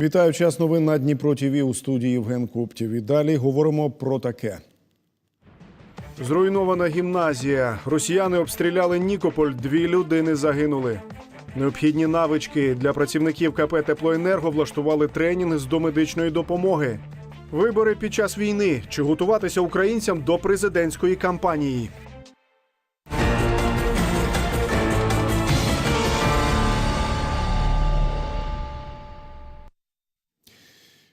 Вітаю час новин на Дніпро ТВ у студії Євген Коптів. І далі говоримо про таке. Зруйнована гімназія. Росіяни обстріляли Нікополь. Дві людини загинули. Необхідні навички для працівників КП Теплоенерго влаштували тренінг з домедичної допомоги. Вибори під час війни. Чи готуватися українцям до президентської кампанії?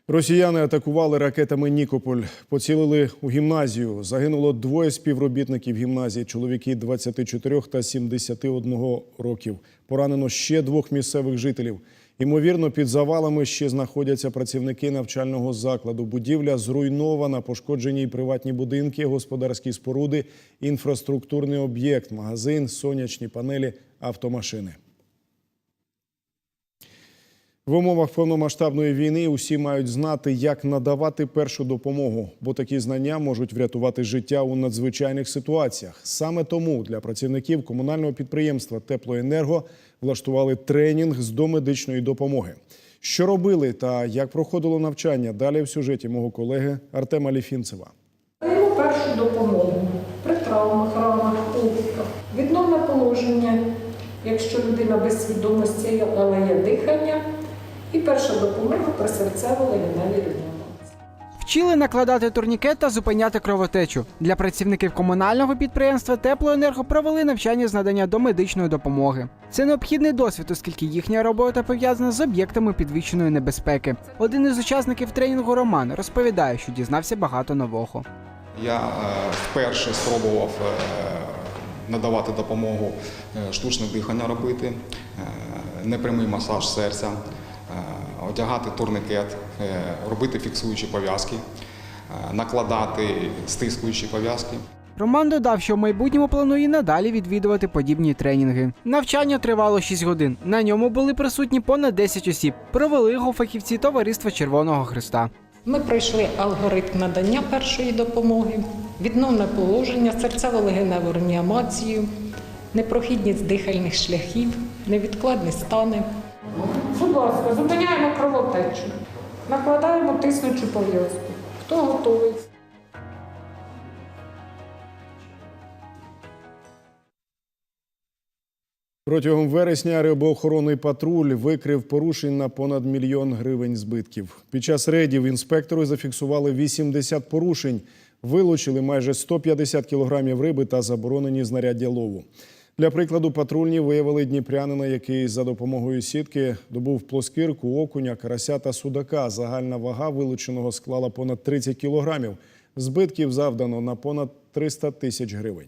Росіяни атакували ракетами Нікополь, поцілили у гімназію. Загинуло двоє співробітників гімназії, чоловіки 24 та 71 років. Поранено ще двох місцевих жителів. Ймовірно, під завалами ще знаходяться працівники навчального закладу. Будівля зруйнована, пошкоджені приватні будинки, господарські споруди, інфраструктурний об'єкт, магазин, сонячні панелі, автомашини. В умовах повномасштабної війни усі мають знати, як надавати першу допомогу, бо такі знання можуть врятувати життя у надзвичайних ситуаціях. Саме тому для працівників комунального підприємства Теплоенерго влаштували тренінг з домедичної допомоги. Що робили та як проходило навчання? Далі в сюжеті мого колеги Артема Ліфінцева. Даємо першу допомогу при травмах, ранах, опіках, відновне положення, якщо людина без свідомості, але є дихання, і перша допомога при серцево-легеневій реанімації. Вчили накладати турнікет та зупиняти кровотечу. Для працівників комунального підприємства Теплоенерго провели навчання з надання домедичної допомоги. Це необхідний досвід, оскільки їхня робота пов'язана з об'єктами підвищеної небезпеки. Один із учасників тренінгу Роман розповідає, що дізнався багато нового. Я е, вперше спробував е, надавати допомогу е, штучне дихання робити, е, непрямий масаж серця, одягати турникет, е, робити фіксуючі пов'язки, е, накладати стискуючі пов'язки. Роман додав, що в майбутньому планує надалі відвідувати подібні тренінги. Навчання тривало 6 годин. На ньому були присутні понад 10 осіб. Провели його фахівці товариства Червоного Христа. Ми пройшли алгоритм надання першої допомоги, відновне положення, серцево-легеневу реанімацію, непрохідність дихальних шляхів, невідкладні стани. Будь ласка, зупиняємо кровотечу, накладаємо тиснучу пов'язку. Хто готовий? Протягом вересня рибоохоронний патруль викрив порушень на понад мільйон гривень збитків. Під час рейдів інспектори зафіксували 80 порушень, вилучили майже 150 кілограмів риби та заборонені знаряддя лову. Для прикладу, патрульні виявили дніпрянина, який за допомогою сітки добув плоскирку, окуня, карася та судака. Загальна вага вилученого склала понад 30 кілограмів. Збитків завдано на понад 300 тисяч гривень.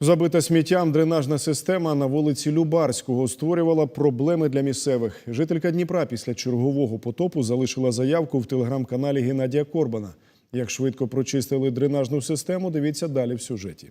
Забита сміттям дренажна система на вулиці Любарського створювала проблеми для місцевих. Жителька Дніпра після чергового потопу залишила заявку в телеграм-каналі Геннадія Корбана. Як швидко прочистили дренажну систему, дивіться далі в сюжеті.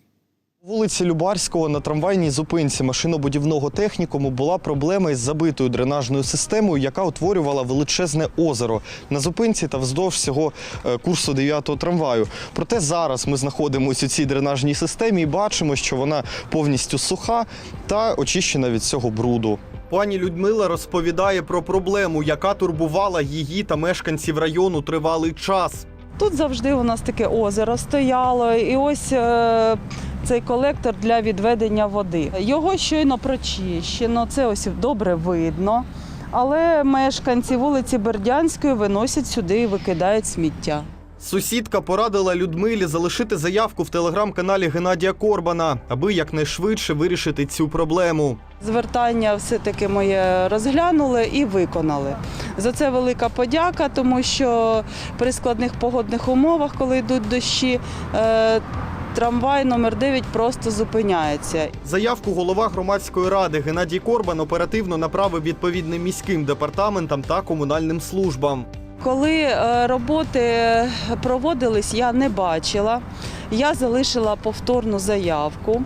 Вулиці Любарського на трамвайній зупинці машинобудівного технікуму була проблема із забитою дренажною системою, яка утворювала величезне озеро на зупинці та вздовж всього е, курсу 9-го трамваю. Проте зараз ми знаходимося у цій дренажній системі і бачимо, що вона повністю суха та очищена від цього бруду. Пані Людмила розповідає про проблему, яка турбувала її та мешканців району тривалий час. Тут завжди у нас таке озеро стояло, і ось е, цей колектор для відведення води. Його щойно прочищено, це ось добре видно. Але мешканці вулиці Бердянської виносять сюди і викидають сміття. Сусідка порадила Людмилі залишити заявку в телеграм-каналі Геннадія Корбана, аби якнайшвидше вирішити цю проблему. Звертання все-таки моє розглянули і виконали. За це велика подяка, тому що при складних погодних умовах, коли йдуть дощі, е, трамвай номер 9 просто зупиняється. Заявку голова громадської ради Геннадій Корбан оперативно направив відповідним міським департаментам та комунальним службам. Коли е, роботи проводились, я не бачила. Я залишила повторну заявку.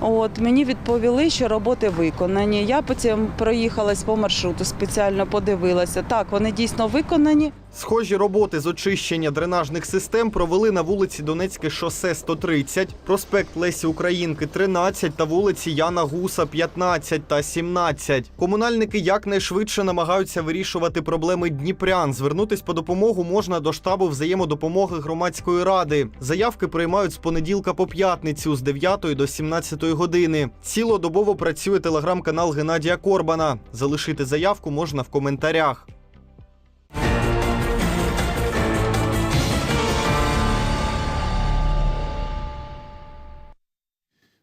От мені відповіли, що роботи виконані. Я потім проїхалась по маршруту, спеціально подивилася. Так, вони дійсно виконані. Схожі роботи з очищення дренажних систем провели на вулиці Донецьке шосе 130, проспект Лесі Українки 13 та вулиці Яна Гуса 15 та 17. Комунальники якнайшвидше намагаються вирішувати проблеми дніпрян. Звернутись по допомогу можна до штабу взаємодопомоги громадської ради. Заявки приймають з понеділка по п'ятницю з 9 до 17 години. Цілодобово працює телеграм-канал Геннадія Корбана. Залишити заявку можна в коментарях.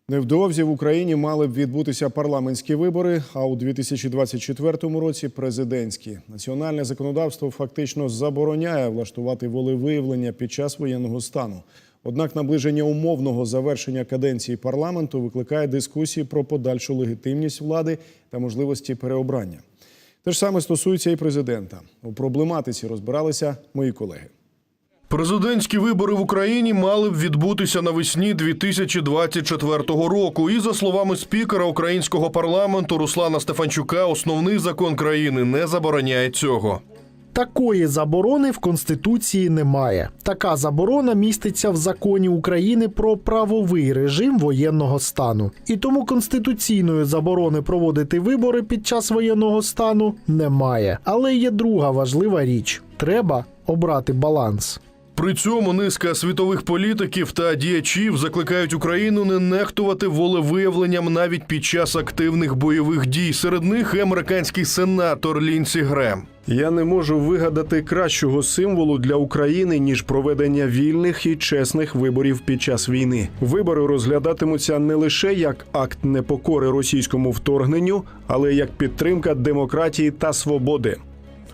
Невдовзі в Україні мали б відбутися парламентські вибори, а у 2024 році президентські. Національне законодавство фактично забороняє влаштувати волевиявлення під час воєнного стану. Однак наближення умовного завершення каденції парламенту викликає дискусії про подальшу легітимність влади та можливості переобрання. Те ж саме стосується і президента. У проблематиці розбиралися мої колеги. Президентські вибори в Україні мали б відбутися навесні 2024 року. І за словами спікера українського парламенту Руслана Стефанчука, основний закон країни не забороняє цього. Такої заборони в Конституції немає. Така заборона міститься в законі України про правовий режим воєнного стану. І тому конституційної заборони проводити вибори під час воєнного стану немає. Але є друга важлива річ: треба обрати баланс. При цьому низка світових політиків та діячів закликають Україну не нехтувати волевиявленням навіть під час активних бойових дій. Серед них американський сенатор Лінсі Грем. Я не можу вигадати кращого символу для України ніж проведення вільних і чесних виборів під час війни. Вибори розглядатимуться не лише як акт непокори російському вторгненню, але як підтримка демократії та свободи.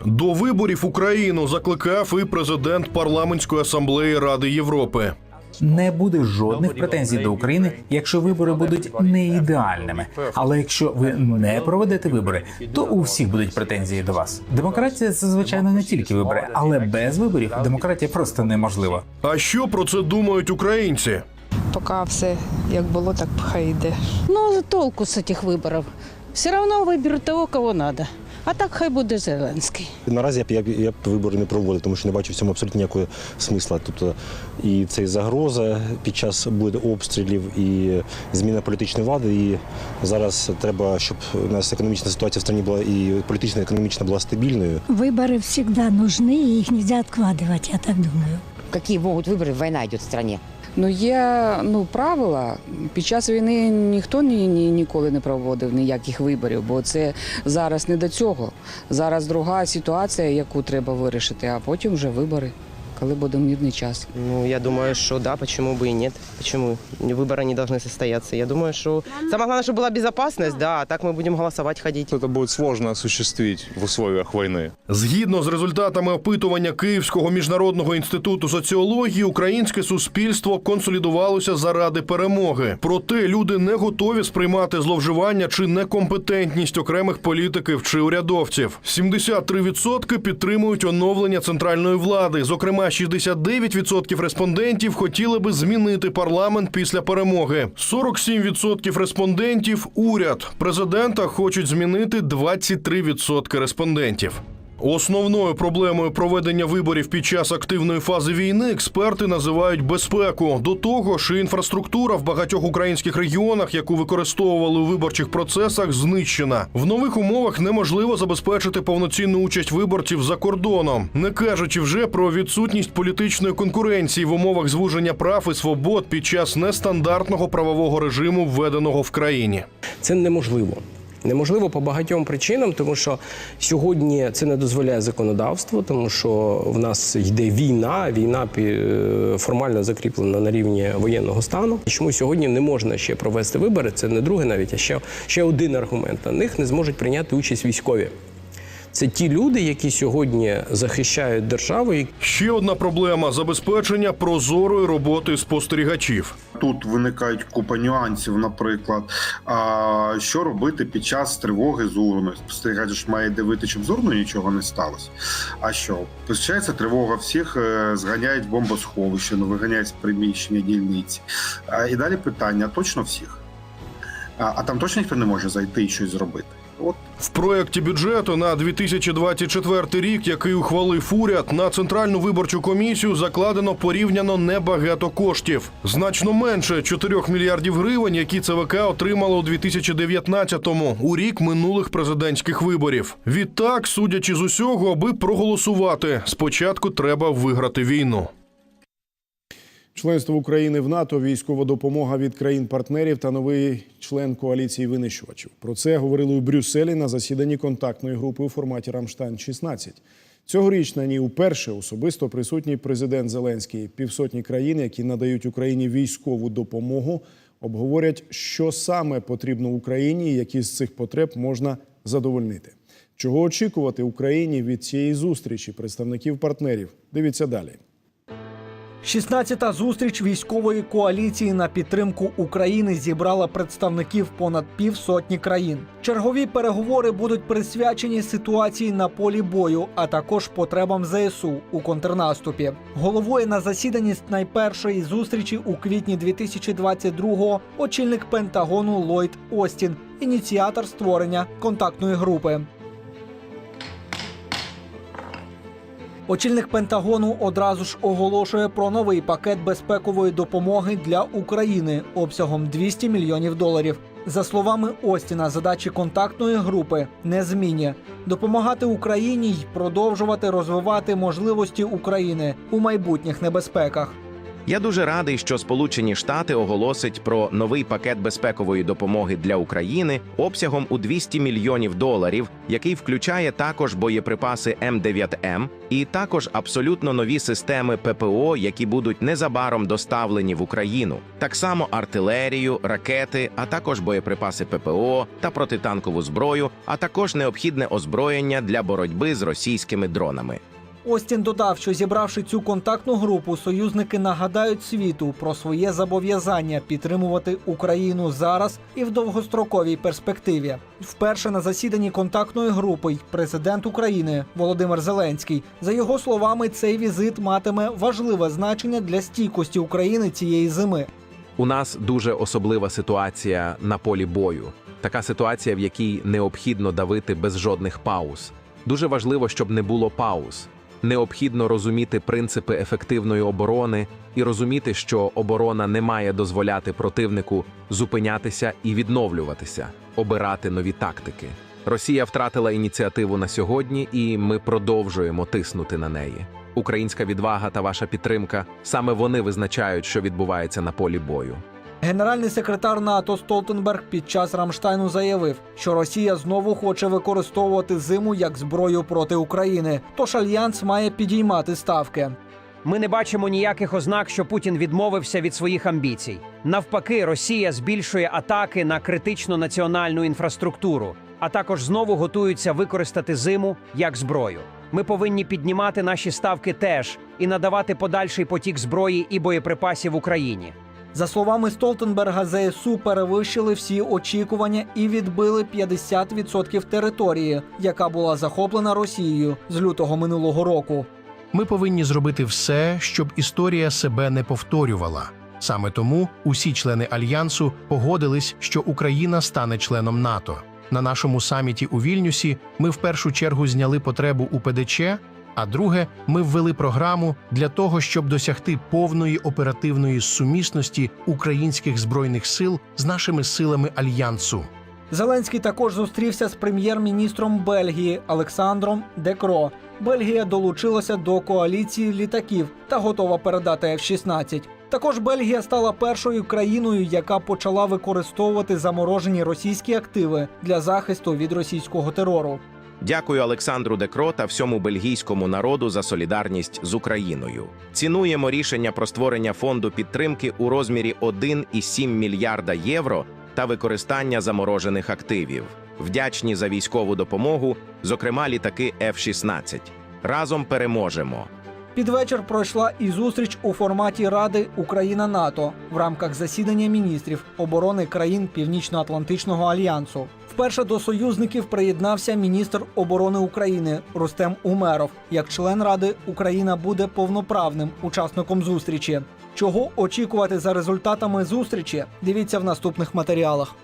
До виборів Україну закликав і президент парламентської асамблеї Ради Європи. Не буде жодних претензій до України, якщо вибори будуть не ідеальними. Але якщо ви не проведете вибори, то у всіх будуть претензії до вас. Демократія це звичайно не тільки вибори, але без виборів демократія просто неможлива. А що про це думають українці? Поки все як було, так хай йде. Ну, толку з цих виборів. Все равно виберуть того, кого треба. А так хай буде Зеленський. Наразі я б я, б- я б вибори не проводив, тому що не бачу в цьому абсолютно ніякого смисла. Тобто і це і загроза під час буде обстрілів, і зміна політичної влади. І зараз треба, щоб у нас економічна ситуація в країні була і політична, і економічна була стабільною. Выборы всегда нужны, и их нельзя откладывать, я так думаю. Які можуть вибори? Війна йде в країні. Ну є ну правила. Під час війни ніхто ні, ні, ніколи не проводив ніяких виборів, бо це зараз не до цього. Зараз друга ситуація, яку треба вирішити, а потім вже вибори, коли буде мирний час. Ну, я думаю, что да, почему бы и нет. Почему? Выборы не должны состояться. Я думаю, что самое главное, чтобы была безопасность, да, а так мы будем голосовать, ходить. Это будет сложно осуществить в условиях войны. Згідно з результатами опитування Київського міжнародного інституту соціології, українське суспільство консолідувалося заради перемоги. Проте люди не готові сприймати зловживання чи некомпетентність окремих політиків чи урядовців. 73% підтримують оновлення центральної влади. Зокрема, 69% респондентів хотіли би змінити парламент після перемоги. 47% респондентів уряд. Президента хочуть змінити 23% респондентів. Основною проблемою проведення виборів під час активної фази війни експерти називають безпеку. До того ж, інфраструктура в багатьох українських регіонах, яку використовували у виборчих процесах, знищена. В нових умовах неможливо забезпечити повноцінну участь виборців за кордоном, не кажучи вже про відсутність політичної конкуренції в умовах звуження прав і свобод під час нестандартного правового режиму, введеного в країні. Це неможливо. Неможливо по багатьом причинам, тому що сьогодні це не дозволяє законодавство, тому що в нас йде війна. Війна формально закріплена на рівні воєнного стану. Чому сьогодні не можна ще провести вибори? Це не друге навіть, а ще, ще один аргумент. На них не зможуть прийняти участь військові. Це ті люди, які сьогодні захищають державу, Ще одна проблема забезпечення прозорої роботи спостерігачів. Тут виникають купа нюансів, наприклад, а, що робити під час тривоги з урною. Спостерігач ж має дивити, щоб з урною нічого не сталося. А що? Починається тривога, всіх е, зганяють в бомбосховище, ну виганяють з приміщення дільниці. А, і далі питання: точно всіх? А, а там точно ніхто не може зайти і щось зробити. В проєкті бюджету на 2024 рік, який ухвалив уряд, на центральну виборчу комісію закладено порівняно небагато коштів. Значно менше 4 мільярдів гривень, які ЦВК отримало у 2019-му, у рік минулих президентських виборів. Відтак, судячи з усього, аби проголосувати, спочатку треба виграти війну. Членство України в НАТО, військова допомога від країн-партнерів та новий член коаліції винищувачів. Про це говорили у Брюсселі на засіданні контактної групи у форматі Рамштайн 16 Цьогоріч на ній уперше особисто присутній президент Зеленський. Півсотні країн, які надають Україні військову допомогу, обговорять, що саме потрібно Україні, які з цих потреб можна задовольнити. Чого очікувати Україні від цієї зустрічі представників партнерів? Дивіться далі. 16-та зустріч військової коаліції на підтримку України зібрала представників понад півсотні країн. Чергові переговори будуть присвячені ситуації на полі бою, а також потребам ЗСУ у контрнаступі. Головою на засіданні найпершої зустрічі у квітні 2022-го очільник Пентагону Ллойд Остін, ініціатор створення контактної групи. Очільник Пентагону одразу ж оголошує про новий пакет безпекової допомоги для України обсягом 200 мільйонів доларів. За словами Остіна, задачі контактної групи незмінні – допомагати Україні й продовжувати розвивати можливості України у майбутніх небезпеках. Я дуже радий, що Сполучені Штати оголосить про новий пакет безпекової допомоги для України обсягом у 200 мільйонів доларів, який включає також боєприпаси М9М і також абсолютно нові системи ППО, які будуть незабаром доставлені в Україну. Так само артилерію, ракети, а також боєприпаси ППО та протитанкову зброю, а також необхідне озброєння для боротьби з російськими дронами. Остін додав, що зібравши цю контактну групу, союзники нагадають світу про своє зобов'язання підтримувати Україну зараз і в довгостроковій перспективі. Вперше на засіданні контактної групи й президент України Володимир Зеленський. За його словами, цей візит матиме важливе значення для стійкості України цієї зими. У нас дуже особлива ситуація на полі бою. Така ситуація, в якій необхідно давити без жодних пауз. Дуже важливо, щоб не було пауз. Необхідно розуміти принципи ефективної оборони і розуміти, що оборона не має дозволяти противнику зупинятися і відновлюватися, обирати нові тактики. Росія втратила ініціативу на сьогодні, і ми продовжуємо тиснути на неї. Українська відвага та ваша підтримка саме вони визначають, що відбувається на полі бою. Генеральний секретар НАТО Столтенберг під час Рамштайну заявив, що Росія знову хоче використовувати зиму як зброю проти України. Тож альянс має підіймати ставки. Ми не бачимо ніяких ознак, що Путін відмовився від своїх амбіцій. Навпаки, Росія збільшує атаки на критичну національну інфраструктуру, а також знову готуються використати зиму як зброю. Ми повинні піднімати наші ставки теж і надавати подальший потік зброї і боєприпасів Україні. За словами Столтенберга, ЗСУ перевищили всі очікування і відбили 50% території, яка була захоплена Росією з лютого минулого року. Ми повинні зробити все, щоб історія себе не повторювала. Саме тому усі члени альянсу погодились, що Україна стане членом НАТО. На нашому саміті у Вільнюсі ми в першу чергу зняли потребу у ПДЧ. А друге, ми ввели програму для того, щоб досягти повної оперативної сумісності українських збройних сил з нашими силами альянсу. Зеленський також зустрівся з прем'єр-міністром Бельгії Олександром Декро. Бельгія долучилася до коаліції літаків та готова передати F-16. Також Бельгія стала першою країною, яка почала використовувати заморожені російські активи для захисту від російського терору. Дякую Олександру Декро та всьому бельгійському народу за солідарність з Україною. Цінуємо рішення про створення фонду підтримки у розмірі 1,7 мільярда євро та використання заморожених активів. Вдячні за військову допомогу, зокрема літаки F-16. Разом переможемо. Під вечір пройшла і зустріч у форматі Ради Україна НАТО в рамках засідання міністрів оборони країн Північно-Атлантичного альянсу. Вперше до союзників приєднався міністр оборони України Рустем Умеров. Як член Ради Україна буде повноправним учасником зустрічі. Чого очікувати за результатами зустрічі? Дивіться в наступних матеріалах.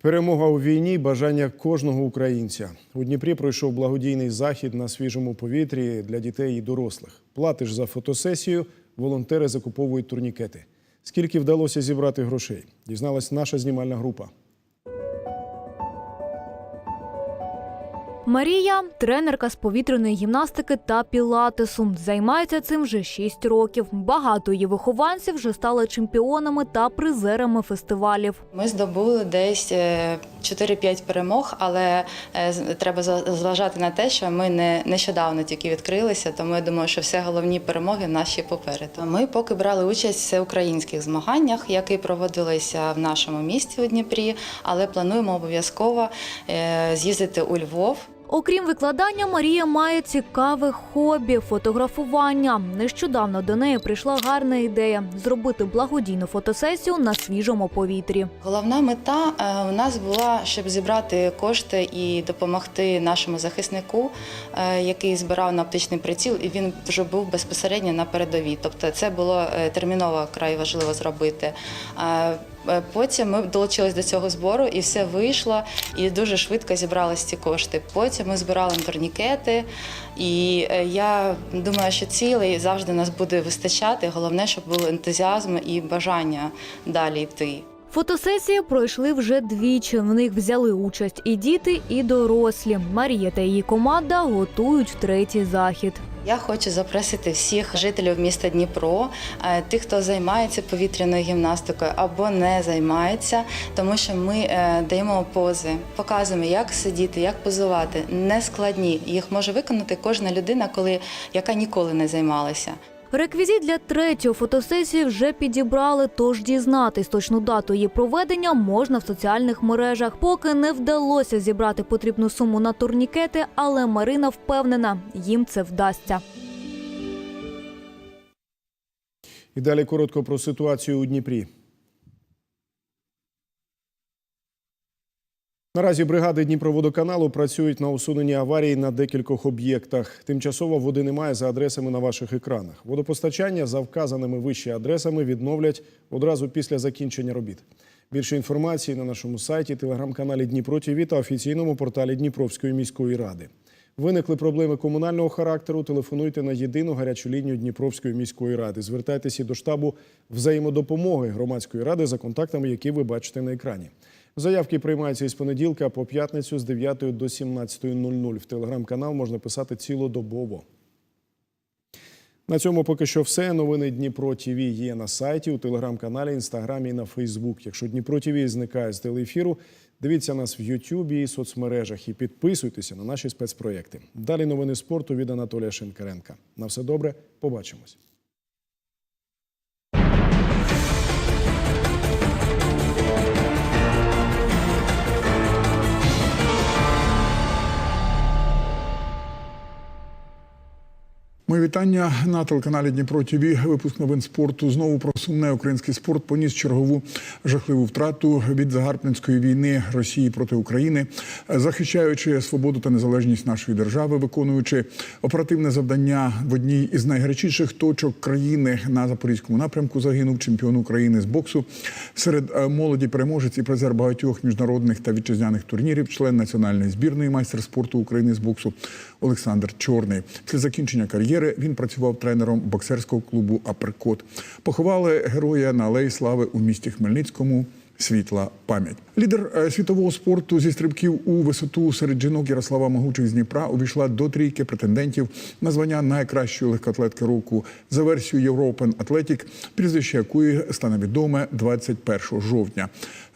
Перемога у війні бажання кожного українця. У Дніпрі пройшов благодійний захід на свіжому повітрі для дітей і дорослих. Платиш за фотосесію, волонтери закуповують турнікети. Скільки вдалося зібрати грошей? Дізналась наша знімальна група. Марія тренерка з повітряної гімнастики та пілатесу. Займається цим вже 6 років. Багато її вихованців вже стали чемпіонами та призерами фестивалів. Ми здобули десь е, 4-5 перемог, але е, треба зважати на те, що ми не нещодавно тільки відкрилися, тому я думаю, що все головні перемоги нас попереду. Ми поки брали участь в всеукраїнських змаганнях, які проводилися в нашому місті у Дніпрі, але плануємо обов'язково е, з'їздити у Львов. Окрім викладання, Марія має цікаве хобі фотографування. Нещодавно до неї прийшла гарна ідея зробити благодійну фотосесію на свіжому повітрі. Головна мета е, у нас була, щоб зібрати кошти і допомогти нашому захиснику, е, який збирав на оптичний приціл, і він вже був безпосередньо на передовій. Тобто, це було е, терміново край важливо зробити. Е, Потім ми долучились до цього збору, і все вийшло, і дуже швидко зібрались ці кошти. Потім ми збирали турнікети, і е, я думаю, що цілей завжди нас буде вистачати. Головне, щоб був ентузіазм і бажання далі йти. Фотосесії пройшли вже двічі. В них взяли участь і діти, і дорослі. Марія та її команда готують третій захід. Я хочу запросити всіх жителів міста Дніпро, е, тих, хто займається повітряною гімнастикою або не займається, тому що ми е, даємо пози, показуємо, як сидіти, як позувати. Не складні. Їх може виконати кожна людина, коли яка ніколи не займалася. Реквізит для третьої фотосесії вже підібрали, тож дізнатись точну дату її проведення можна в соціальних мережах. Поки не вдалося зібрати потрібну суму на турнікети, але Марина впевнена, їм це вдасться. І далі коротко про ситуацію у Дніпрі. Наразі бригади Дніпроводоканалу працюють на усуненні аварії на декількох об'єктах. Тимчасово води немає за адресами на ваших екранах. Водопостачання за вказаними вище адресами відновлять одразу після закінчення робіт. Більше інформації на нашому сайті, телеграм-каналі Дніпро ТІВІ та офіційному порталі Дніпровської міської ради. Виникли проблеми комунального характеру. Телефонуйте на єдину гарячу лінію Дніпровської міської ради. Звертайтеся до штабу взаємодопомоги громадської ради за контактами, які ви бачите на екрані. Заявки приймаються із понеділка по п'ятницю з 9 до 17.00. В телеграм-канал можна писати цілодобово. На цьому поки що все. Новини Дніпро ТВ є на сайті, у телеграм-каналі, інстаграмі і на Фейсбук. Якщо Дніпро ТВ зникає з телеефіру, дивіться нас в Ютубі і соцмережах і підписуйтеся на наші спецпроєкти. Далі новини спорту від Анатолія Шинкаренка. На все добре, побачимось. Мої вітання на телеканалі Дніпро ТВ. Випуск новин спорту. Знову про сумне український спорт поніс чергову жахливу втрату від загарбницької війни Росії проти України, захищаючи свободу та незалежність нашої держави, виконуючи оперативне завдання в одній із найгарячіших точок країни на запорізькому напрямку. Загинув чемпіон України з боксу серед е, молоді переможець і призер багатьох міжнародних та вітчизняних турнірів, член національної збірної майстер спорту України з боксу Олександр Чорний. Після закінчення кар'єри він працював тренером боксерського клубу Аперкот. Поховали героя на алеї слави у місті Хмельницькому. Світла пам'ять. Лідер е, світового спорту зі стрибків у висоту серед жінок Ярослава Могучих з Дніпра увійшла до трійки претендентів на звання найкращої легкоатлетки року за версією European Athletic, прізвище якої стане відоме 21 жовтня.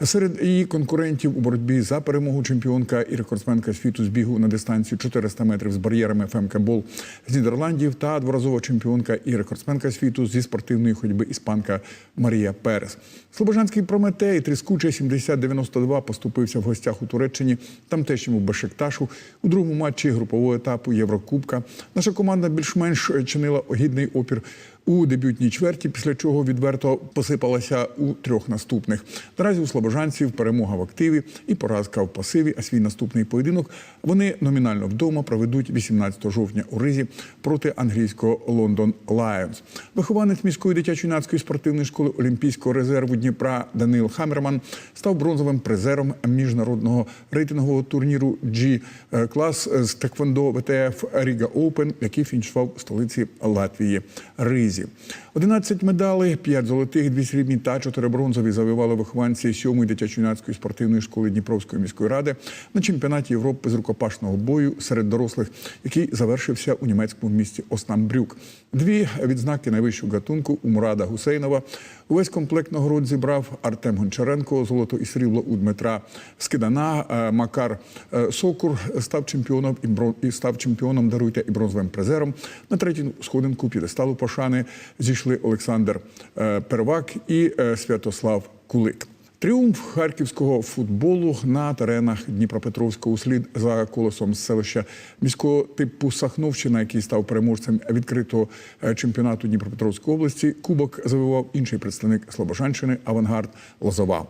Серед її конкурентів у боротьбі за перемогу чемпіонка і рекордсменка світу з бігу на дистанцію 400 метрів з бар'єрами Фемке Бол з Нідерландів та дворазова чемпіонка і рекордсменка світу зі спортивної ходьби іспанка Марія Перес. Слобожанський Прометей тріскуче 70-92 поступився в гостях у Туреччині тамтешньому Бешикташу у другому матчі групового етапу Єврокубка. Наша команда більш-менш чинила огідний опір у дебютній чверті, після чого відверто посипалася у трьох наступних. Наразі у слобожанців перемога в активі і поразка в пасиві. А свій наступний поєдинок вони номінально вдома проведуть 18 жовтня у Ризі проти англійського Лондон Лайонс. Вихованець міської дитячо-юнацької спортивної школи Олімпійського резерву Дніпра Данил Хамерман став бронзовим призером міжнародного рейтингового турніру G клас з Теквондо ВТФ Ріга Оупен, який фінішував в столиці Латвії Ризі. crise. 11 медалей, 5 золотих, 2 срібні та 4 бронзові завоювали вихованці 7-ї дитячо-юнацької спортивної школи Дніпровської міської ради на чемпіонаті Європи з рукопашного бою серед дорослих, який завершився у німецькому місті Оснамбрюк. Дві відзнаки найвищого гатунку у Мурада Гусейнова. Увесь комплект нагород зібрав Артем Гончаренко, золото і срібло у Дмитра Скидана. Е, Макар е, Сокур став чемпіоном і став чемпіоном. Даруйте і бронзовим призером. На третю сходинку п'єдесталу пошани зійшли Олександр е, Первак і е, Святослав Кулик. Тріумф харківського футболу на теренах Дніпропетровського услід за колесом з селища міського типу Сахновщина, який став переможцем відкритого е, чемпіонату Дніпропетровської області. Кубок завивав інший представник Слобожанщини Авангард Лозова.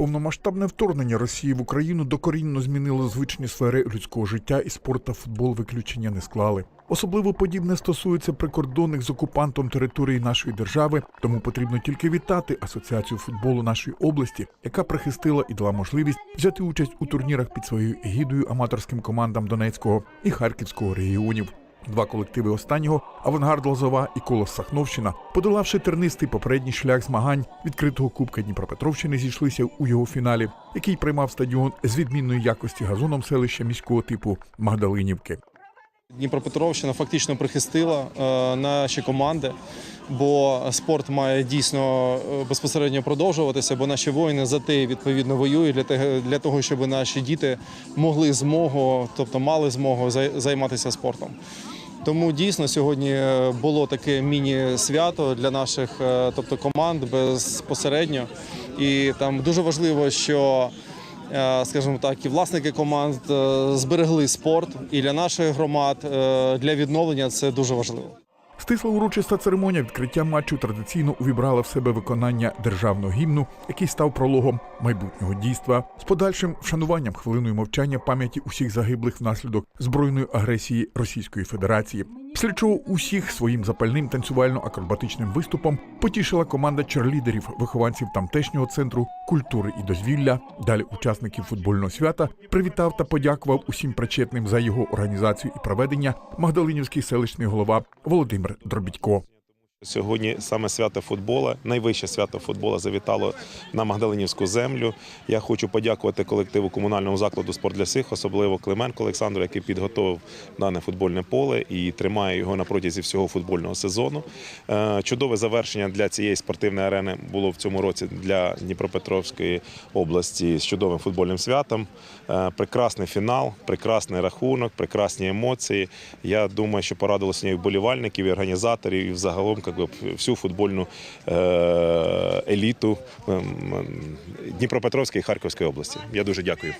Повномасштабне вторгнення Росії в Україну докорінно змінило звичні сфери людського життя, і спорт та футбол виключення не склали. Особливо подібне стосується прикордонних з окупантом території нашої держави, тому потрібно тільки вітати асоціацію футболу нашої області, яка прихистила і дала можливість взяти участь у турнірах під своєю егідою аматорським командам Донецького і Харківського регіонів. Два колективи останнього Авангард Лозова і Колос Сахновщина, подолавши тернистий попередній шлях змагань відкритого Кубка Дніпропетровщини, зійшлися у його фіналі, який приймав стадіон з відмінної якості газоном селища міського типу Магдалинівки. Дніпропетровщина фактично прихистила е, наші команди, бо спорт має дійсно е, безпосередньо продовжуватися, бо наші воїни за те відповідно воюють для того, щоб наші діти могли змогу, тобто мали змогу зай- займатися спортом. Тому дійсно сьогодні е, було таке міні-свято для наших е, тобто, команд безпосередньо. І там дуже важливо, що е, скажімо так, і власники команд зберегли спорт і для наших громад, для відновлення це дуже важливо. Стисла урочиста церемонія відкриття матчу традиційно увібрала в себе виконання державного гімну, який став прологом майбутнього дійства з подальшим вшануванням хвилиною мовчання пам'яті усіх загиблих внаслідок збройної агресії Російської Федерації. Після чого усіх своїм запальним танцювально-акробатичним виступом потішила команда черлідерів, вихованців тамтешнього центру культури і дозвілля. Далі учасників футбольного свята привітав та подякував усім причетним за його організацію і проведення Магдалинівський селищний голова Володимир Дробідько. Сьогодні саме свято футбола, найвище свято футбола завітало на Магдалинівську землю. Я хочу подякувати колективу комунального закладу Спорт для всіх, особливо Клименко Олександру, який підготовив дане футбольне поле і тримає його на протязі всього футбольного сезону. Е, Чудове завершення для цієї спортивної арени було в цьому році для Дніпропетровської області з чудовим футбольним святом. Е, Прекрасний фінал, прекрасний рахунок, прекрасні емоції. Я думаю, що порадило сьогодні вболівальників, і організаторів, і взагалом как би, всю футбольну е, еліту ем, Дніпропетровської і Харківської області. Я дуже дякую.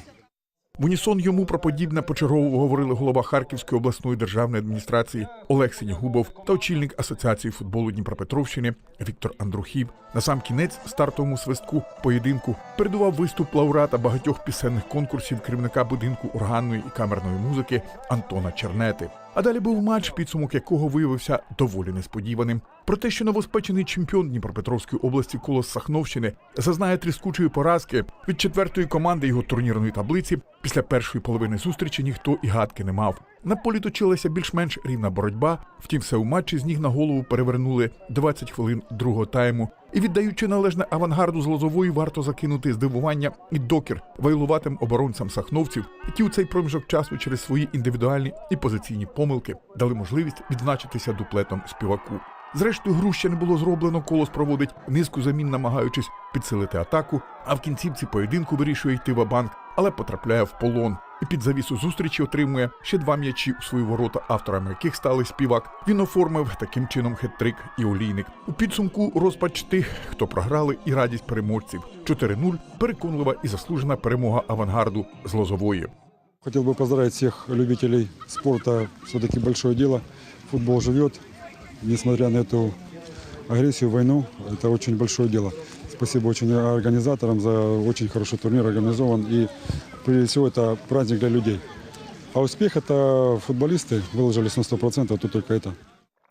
В унісон йому про подібне почергово говорили голова Харківської обласної державної адміністрації Олег Синігубов та очільник Асоціації футболу Дніпропетровщини Віктор Андрухів. На сам кінець стартовому свистку поєдинку передував виступ лауреата багатьох пісенних конкурсів керівника будинку органної і камерної музики Антона Чернети. А далі був матч, підсумок якого виявився доволі несподіваним. Про те, що новоспечений чемпіон Дніпропетровської області Колос Сахновщини зазнає тріскучої поразки від четвертої команди його турнірної таблиці. Після першої половини зустрічі ніхто і гадки не мав. На полі точилася більш-менш рівна боротьба. Втім, все у матчі з ніг на голову перевернули 20 хвилин другого тайму. І віддаючи належне авангарду з Лозової, варто закинути здивування і докір вайлуватим оборонцям сахновців, які у цей проміжок часу через свої індивідуальні і позиційні помилки дали можливість відзначитися дуплетом співаку. Зрештою, гру ще не було зроблено. Колос проводить низку замін, намагаючись підсилити атаку. А в кінцівці поєдинку вирішує йти в банк, але потрапляє в полон. І під завісу зустрічі отримує ще два м'ячі у свої ворота, авторами яких стали співак. Він оформив таким чином хет-трик і олійник. У підсумку розпач тих, хто програли, і радість переможців. 4-0 переконлива і заслужена перемога авангарду з Лозової. Хотел бы поздравить всех любителей спорта. Все-таки большое дело. Футбол живет Несмотря на эту агрессию, войну. Это очень большое дело. Спасибо очень организаторам за очень хороший турнир организован. И прежде всего это праздник для людей. А успех это футболисты выложились на 100%, а тут только это.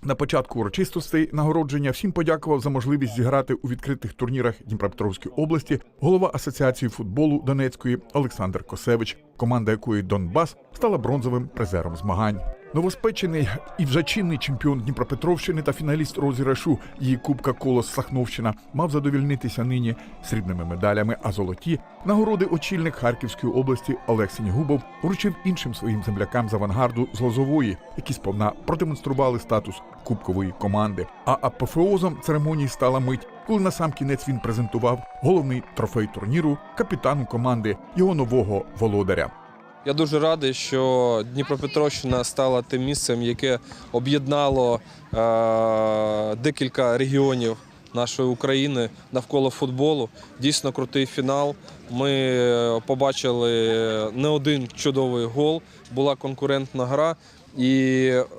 На початку урочистостей нагородження всім подякував за можливість зіграти у відкритих турнірах Дніпропетровської області голова Асоціації футболу Донецької Олександр Косевич, команда якої Донбас стала бронзовим призером змагань. Новоспечений і вже чинний чемпіон Дніпропетровщини та фіналіст розіграшу її Кубка Колос Сахновщина мав задовільнитися нині срібними медалями, а золоті нагороди очільник Харківської області Олег Сінігубов вручив іншим своїм землякам з авангарду з Лозової, які сповна продемонстрували статус кубкової команди. А апофеозом церемонії стала мить, коли на сам кінець він презентував головний трофей турніру капітану команди його нового володаря. Я дуже радий, що Дніпропетровщина стала тим місцем, яке об'єднало е, декілька регіонів нашої України навколо футболу. Дійсно крутий фінал. Ми е, побачили не один чудовий гол, була конкурентна гра. І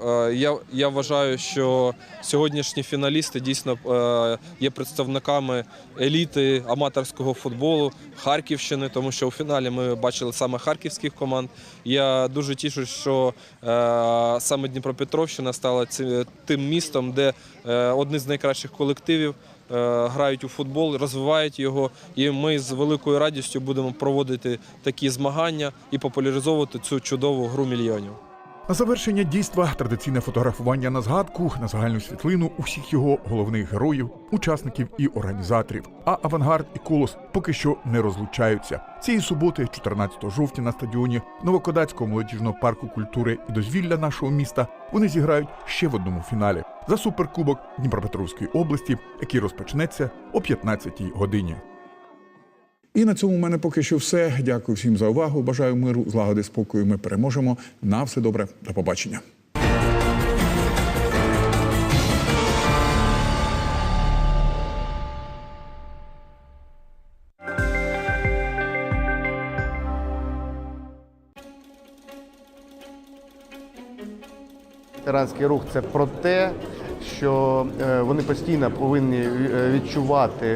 е, я, я вважаю, що сьогоднішні фіналісти дійсно е, є представниками еліти аматорського футболу Харківщини, тому що у фіналі ми бачили саме харківських команд. Я дуже тішу, що е, саме Дніпропетровщина стала ці- тим містом, де е, одні з найкращих колективів е, грають у футбол, розвивають його. І ми з великою радістю будемо проводити такі змагання і популяризовувати цю чудову гру мільйонів. На завершення дійства традиційне фотографування на згадку на загальну світлину усіх його головних героїв, учасників і організаторів. А авангард і колос поки що не розлучаються. Цієї суботи, 14 жовтня, на стадіоні Новокодацького молодіжного парку культури і дозвілля нашого міста вони зіграють ще в одному фіналі за суперкубок Дніпропетровської області, який розпочнеться о 15-й годині. І на цьому в мене поки що все. Дякую всім за увагу. Бажаю миру, злагоди, спокою. Ми переможемо. На все добре. До побачення. Ветеранський рух це про те, що е, вони постійно повинні е, відчувати